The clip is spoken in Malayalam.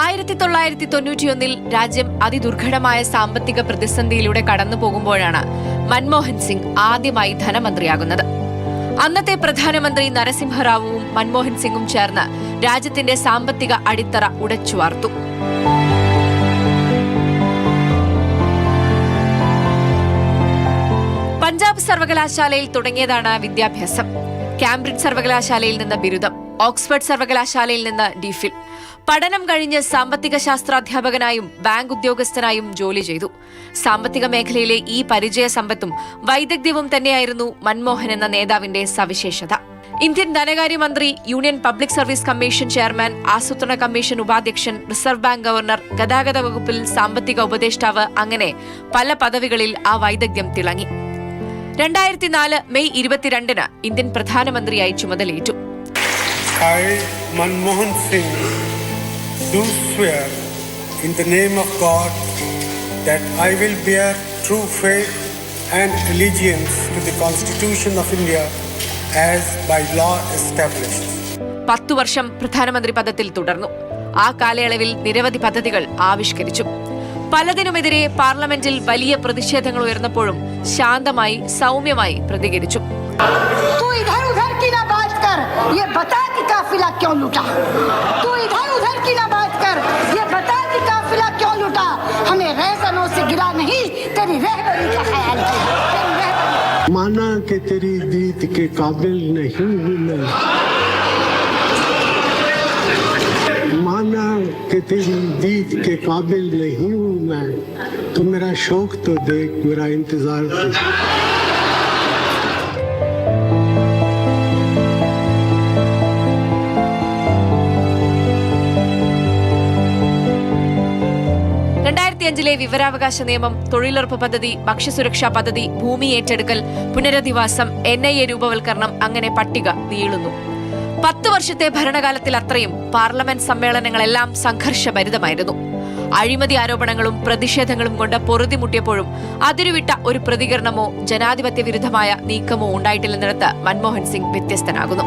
ആയിരത്തി തൊള്ളായിരത്തി തൊണ്ണൂറ്റിയൊന്നിൽ രാജ്യം അതിദുർഘടമായ സാമ്പത്തിക പ്രതിസന്ധിയിലൂടെ കടന്നു പോകുമ്പോഴാണ് മൻമോഹൻ സിംഗ് ആദ്യമായി ധനമന്ത്രിയാകുന്നത്. അന്നത്തെ പ്രധാനമന്ത്രി നരസിംഹറാവുവും മൻമോഹൻ സിംഗും ചേർന്ന് രാജ്യത്തിന്റെ സാമ്പത്തിക അടിത്തറ ഉടച്ചുവാർത്തു. പഞ്ചാബ് സർവകലാശാലയിൽ തുടങ്ങിയതാണ് വിദ്യാഭ്യാസം. കാംബ്രിഡ്ജ് സർവകലാശാലയിൽ നിന്ന് ബിരുദം ഓക്സ്ഫോർഡ് സർവകലാശാലയിൽ നിന്ന് ഡിഫിൽ പഠനം കഴിഞ്ഞ് സാമ്പത്തിക ശാസ്ത്രാധ്യാപകനായും ബാങ്ക് ഉദ്യോഗസ്ഥനായും ജോലി ചെയ്തു. സാമ്പത്തിക മേഖലയിലെ ഈ പരിചയ സമ്പത്തും വൈദഗ്ധ്യവും തന്നെയായിരുന്നു മൻമോഹൻ എന്ന നേതാവിന്റെ സവിശേഷത. ഇന്ത്യൻ ധനകാര്യമന്ത്രി Union Public Service Commission chairman ആസൂത്രണ കമ്മീഷൻ ഉപാധ്യക്ഷൻ റിസർവ് ബാങ്ക് ഗവർണർ ഗതാഗത വകുപ്പിൽ സാമ്പത്തിക ഉപദേഷ്ടാവ് അങ്ങനെ പല പദവികളിൽ ആ വൈദഗ്ധ്യം തിളങ്ങി. രണ്ടായിരത്തി നാല് മെയ് ഇരുപത്തിരണ്ടിന് ഇന്ത്യൻ പ്രധാനമന്ത്രിയായി ചുമതലയേറ്റു. Manmohan Singh. do swear in the name of God that I will bear true faith and allegiance to the Constitution of India as by law established. പത്തു വർഷം പ്രധാനമന്ത്രി പദത്തിൽ തുടർന്നു ആ കാലയളവിൽ നിരവധി പദ്ധതികൾ ആവിഷ്കരിച്ചു പലതിനുമെതിരെ പാർലമെന്റിൽ വലിയ പ്രതിഷേധങ്ങൾ ഉയർന്നപ്പോഴും ശാന്തമായി സൗമ്യമായി പ്രതികരിച്ചു तू इधर उधर की ना बात कर ये बता कि काफिला क्यों लूटा तू रहसनों नहीं, तेरी रहबरी का ख्याल माना कि तेरी दीद के काबिल नहीं हूँ मैं माना के तेरी दीद के काबिल नहीं हूँ मैं। तो मेरा शौक तो देख, मेरा इंतज़ार तो രണ്ടായിരത്തി അഞ്ചിലെ വിവരാവകാശ നിയമം തൊഴിലുറപ്പ് പദ്ധതി ഭക്ഷ്യസുരക്ഷാ പദ്ധതി ഭൂമി ഏറ്റെടുക്കൽ പുനരധിവാസം എൻ ഐ എ രൂപവൽക്കരണം അങ്ങനെ പട്ടിക നീളുന്നു പത്ത് വർഷത്തെ ഭരണകാലത്തിൽ അത്രയും പാർലമെന്റ് സമ്മേളനങ്ങളെല്ലാം സംഘർഷഭരിതമായിരുന്നു. അഴിമതി ആരോപണങ്ങളും പ്രതിഷേധങ്ങളും കൊണ്ട് പൊറുതിമുട്ടിയപ്പോഴും അതിരുവിട്ട ഒരു പ്രതികരണമോ ജനാധിപത്യ വിരുദ്ധമായ നീക്കമോ ഉണ്ടായിട്ടില്ലെന്നിടത്ത് മൻമോഹൻ സിംഗ് വ്യത്യസ്തനാകുന്നു.